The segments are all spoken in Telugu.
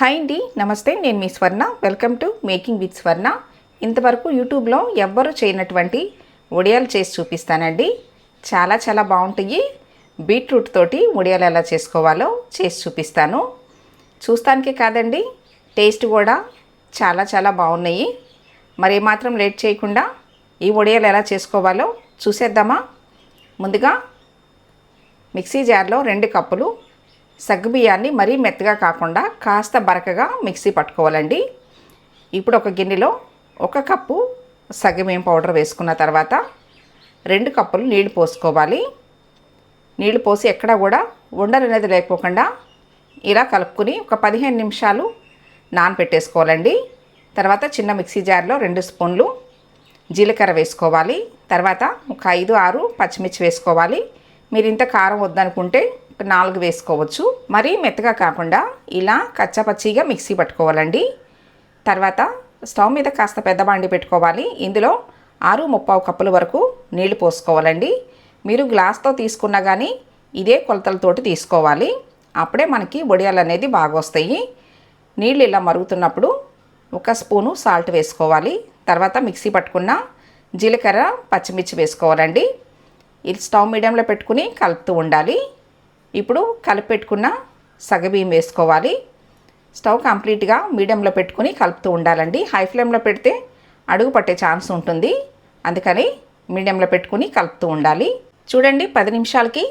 హాయ్ అండి నమస్తే నేను మీ Swarna. Welcome to making with Swarna ఇంతవరకు యూట్యూబ్లో ఎవ్వరూ చేయనటువంటి వడియాలు చేసి చూపిస్తానండి. చాలా చాలా బాగుంటాయి. బీట్రూట్ తోటి వడియాలు ఎలా చేసుకోవాలో చేసి చూపిస్తాను. చూస్తానికే కాదండి టేస్ట్ కూడా చాలా చాలా బాగున్నాయి. మరి ఏమాత్రం లేట్ చేయకుండా ఈ వడియాలు ఎలా చేసుకోవాలో చూసేద్దామా? ముందుగా మిక్సీ జార్లో రెండు కప్పులు సగ్గుబియ్యాన్ని మరీ మెత్తగా కాకుండా కాస్త బరకగా మిక్సీ పట్టుకోవాలండి. ఇప్పుడు ఒక గిన్నెలో ఒక కప్పు సగ్గుబియ్యం పౌడర్ వేసుకున్న తర్వాత రెండు కప్పులు నీళ్ళు పోసుకోవాలి. నీళ్ళు పోసి ఎక్కడా కూడా ఉండలు అనేది లేకోకుండా ఇలా కలుపుకుని ఒక పదిహేను నిమిషాలు నానపెట్టేసుకోవాలండి. తర్వాత చిన్న మిక్సీ జార్లో రెండు స్పూన్లు జీలకర్ర వేసుకోవాలి. తర్వాత ఒక ఐదు ఆరు పచ్చిమిర్చి వేసుకోవాలి. మీరు ఇంత కారం వద్దనుకుంటే నాలుగు వేసుకోవచ్చు. మరీ మెత్తగా కాకుండా ఇలా కచ్చపచ్చిగా మిక్సీ పట్టుకోవాలండి. తర్వాత స్టవ్ మీద కాస్త పెద్ద బాండి పెట్టుకోవాలి. ఇందులో ఆరు ముప్పావు కప్పుల వరకు నీళ్ళు పోసుకోవాలండి. మీరు గ్లాస్తో తీసుకున్నా కానీ ఇదే కొలతలతోటి తీసుకోవాలి. అప్పుడే మనకి వడియాలు అనేది బాగా వస్తాయి. నీళ్ళు ఇలా మరుగుతున్నప్పుడు ఒక స్పూను సాల్ట్ వేసుకోవాలి. తర్వాత మిక్సీ పట్టుకున్న జీలకర్ర పచ్చిమిర్చి వేసుకోవాలండి. ఇది స్టవ్ మీడియంలో పెట్టుకుని కలుపుతూ ఉండాలి. ఇప్పుడు కలిపెట్టుకున్న సగబియ్యం వేసుకోవాలి. స్టవ్ కంప్లీట్గా మీడియంలో పెట్టుకుని కలుపుతూ ఉండాలండి. హై ఫ్లేమ్లో పెడితే అడుగు పట్టే ఛాన్స్ ఉంటుంది. అందుకని మీడియంలో పెట్టుకుని కలుపుతూ ఉండాలి. చూడండి పది నిమిషాలకి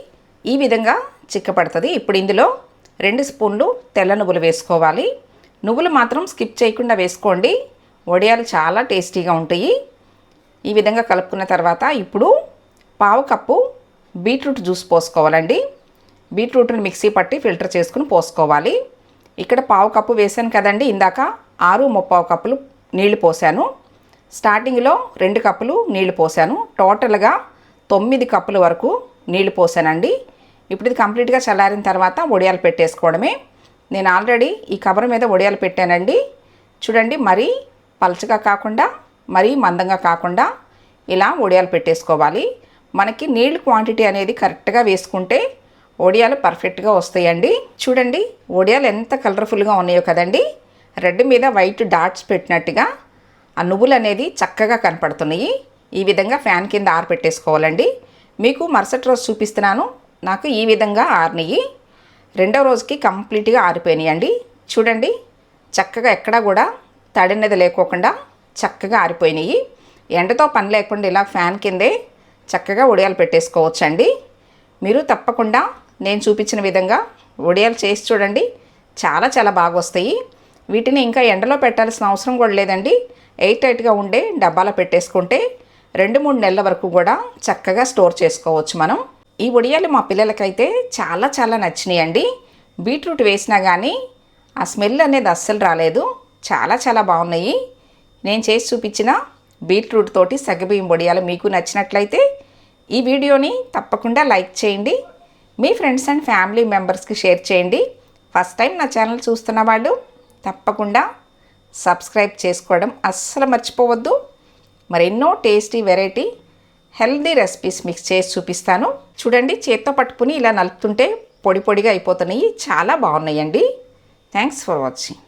ఈ విధంగా చిక్కపడుతుంది. ఇప్పుడు ఇందులో రెండు స్పూన్లు తెల్ల నువ్వులు వేసుకోవాలి. నువ్వులు మాత్రం స్కిప్ చేయకుండా వేసుకోండి. వడియాలు చాలా టేస్టీగా ఉంటాయి. ఈ విధంగా కలుపుకున్న తర్వాత ఇప్పుడు పావు కప్పు బీట్రూట్ జ్యూస్ పోసుకోవాలండి. బీట్రూట్ని మిక్సీ పట్టి ఫిల్టర్ చేసుకుని పోసుకోవాలి. ఇక్కడ పావు కప్పు వేసాను కదండి ఇందాక ఆరు ముప్పావు కప్పులు నీళ్ళు పోసాను స్టార్టింగ్లో రెండు కప్పులు నీళ్ళు పోసాను టోటల్గా తొమ్మిది కప్పుల వరకు నీళ్ళు పోసానండి ఇప్పుడు ఇది కంప్లీట్గా చల్లారిన తర్వాత వడియాలు పెట్టేసుకోవడమే. నేను ఆల్రెడీ ఈ కవర్ మీద వడియాలు పెట్టానండి. చూడండి మరీ పలచగా కాకుండా మరీ మందంగా కాకుండా ఇలా వడియాలు పెట్టేసుకోవాలి. మనకి నీళ్ళు క్వాంటిటీ అనేది కరెక్ట్గా వేసుకుంటే ఒడియాలు పర్ఫెక్ట్గా వస్తాయండి. చూడండి వడియాలు ఎంత కలర్ఫుల్గా ఉన్నాయో కదండి. రెడ్ మీద వైట్ డాట్స్ పెట్టినట్టుగా ఆ నువ్వులు అనేది చక్కగా కనపడుతున్నాయి. ఈ విధంగా ఫ్యాన్ కింద ఆరపెట్టేసుకోవాలండి మీకు మరుసటి రోజు చూపిస్తున్నాను. నాకు ఈ విధంగా ఆరినాయి. రెండో రోజుకి కంప్లీట్గా ఆరిపోయినాయండి. చూడండి చక్కగా ఎక్కడా కూడా తడినది లేకోకుండా చక్కగా ఆరిపోయినాయి. ఎండతో పని లేకుండా ఇలా ఫ్యాన్ కిందే చక్కగా ఉడియాలు పెట్టేసుకోవచ్చండి. మీరు తప్పకుండా నేను చూపించిన విధంగా ఒడియాలు చేసి చూడండి. చాలా చాలా బాగా వస్తాయి. వీటిని ఇంకా ఎండలో పెట్టాల్సిన అవసరం కూడా లేదండి. ఎయిట్ ఎయిట్గా ఉండే డబ్బాలో పెట్టేసుకుంటే రెండు మూడు నెలల వరకు కూడా చక్కగా స్టోర్ చేసుకోవచ్చు మనం. ఈ ఉడియాలు మా పిల్లలకైతే చాలా చాలా నచ్చినాయండి. బీట్రూట్ వేసినా కానీ ఆ స్మెల్ అనేది అస్సలు రాలేదు. చాలా చాలా బాగున్నాయి. నేను చేసి చూపించిన బీట్రూట్ తోటి సగబియ్యం వడియాలు మీకు నచ్చినట్లయితే ఈ వీడియోని తప్పకుండా లైక్ చేయండి. మీ ఫ్రెండ్స్ అండ్ ఫ్యామిలీ మెంబర్స్కి షేర్ చేయండి. ఫస్ట్ టైం నా ఛానల్ చూస్తున్న వాళ్ళు తప్పకుండా సబ్స్క్రైబ్ చేసుకోవడం అస్సలు మర్చిపోవద్దు. మరెన్నో tasty variety healthy recipes mix చేసి చూపిస్తాను. చూడండి చేత్తో పట్టుకుని ఇలా నలుపుతుంటే పొడి పొడిగా అయిపోతున్నాయి. చాలా బాగున్నాయండి. Thanks for watching